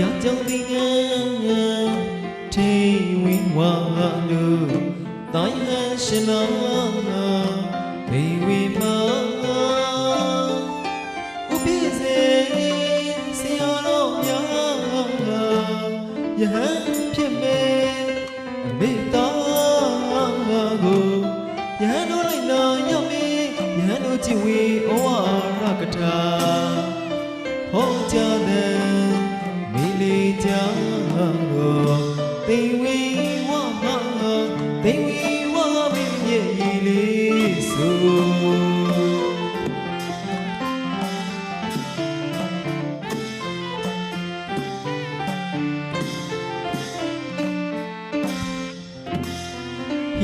ရာကြောင့်ဒီငန်းထေဝင်းဝါလူတိုင်းဟရှင်နာဘေဝီမာဥပိစေဆရာတော်များယဟန်ဖြစ်မေမေတ္တာကိုယဟန်တို့လိုက်နာရောက်မေယဟန်တို့ကြည်ဝေဩဝါရကထာဟောကြားတဲ့ မိလီကြောင့်သိဝီဝမသိဝီဝမင်းရဲ့ရည်လေးဆို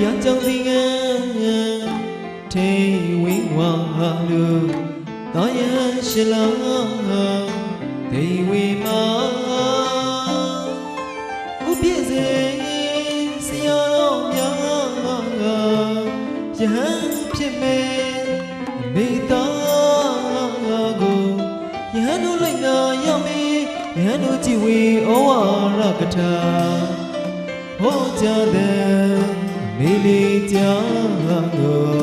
ရန်ကြောင့်ဒီငန်း ဟန်ဖြစ်မေမေတ္တာကိုယဟန်တို့လိုက်နာရောက်မေယဟန်တို့ကြည်ဝေဩဝါရကထာဟောကြားတဲ့မေလီကြောင့်ကို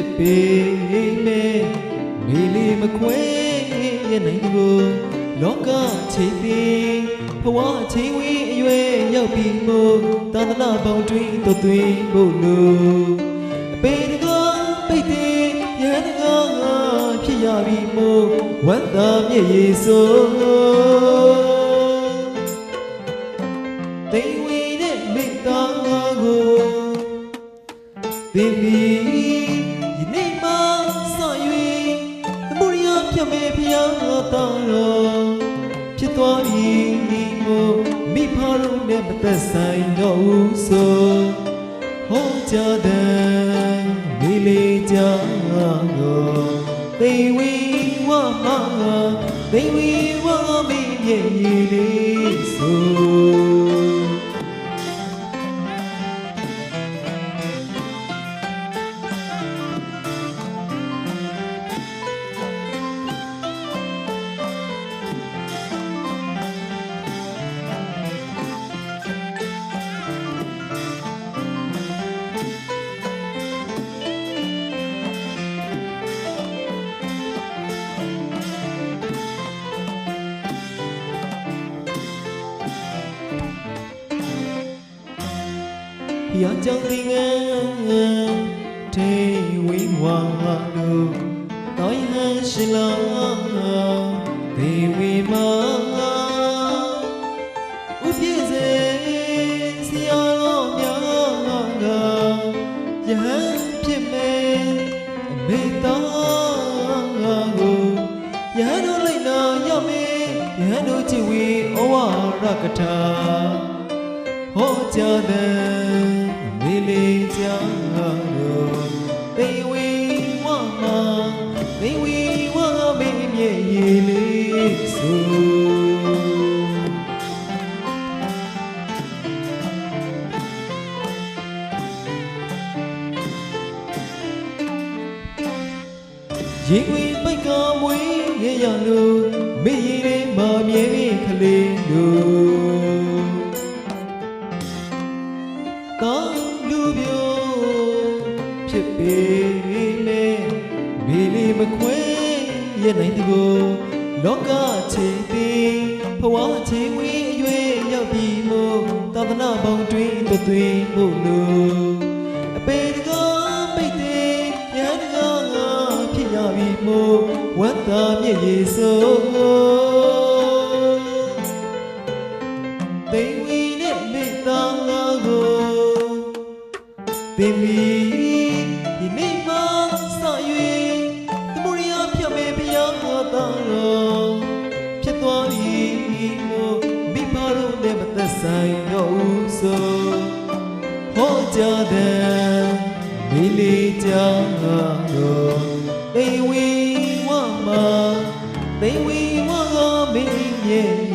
စ်ပေမဲ့မိလီမခွဲရဲ့နိုင်ကိုလောကချေသည်ဘဝချေဝေးအရွယ်ရောက်ပြီးမို့သာသနာပေါင်းတွင်သွသွင်းဖို့လို့အပေတကားပိတ်တဲ့ရဟန်းကားဖြစ်ရပြီးမို့ဝမ်းသာမြည့်ရည် သက်ဆိုင်တော့ဘူးဆိုဟောကြားတဲ့မိလေးကြောင့်ကိုသိဝီဝမသိဝီဝမင်းရဲ့ရည်လေးဆို ရန်ကြောင့်ဒီငန်းထေဝိဝါလူတောင်းဟန်ရှိလာဒေဝီမာဥပြည့်စေဆရာတော်များကယဟန်ဖြစ်မေအမေသားကိုယဟန်တို့လိုက်နာရောက်မေယဟန်တို့ကြည်ဝေဩဝါရကထာဟောကြားတဲ့ ရင်ဝင်ပိတ်ကမွေးရရလို့မေရည်လေးမမြဲပြီခလေးတို့ကောင်းလူမျိုးဖြစ်ပေမဲ့မိလီမခွဲရနိုင်တကိုလောကချေသည်ဘဝချေဝေးအရွယ်ရောက်ပြီးမို့သာသနာပေါင်းတွင်သွသွင်းဖို့လို့ ရေဆိုသိဝီနဲ့မိသားငါကိုသိမီဒီနေ့မှစ၍သမုဒိယဖြတ်မဲ့ဘုရားမောတော်တော်ဖြစ်သွားသည်မို့မိမတို့နဲ့မသက်ဆိုင်တော့ဦးဆိုဟောကြတဲ့မိလေးကြောင့်တော့သိဝီ မိန်ဝီမောမေရဲ့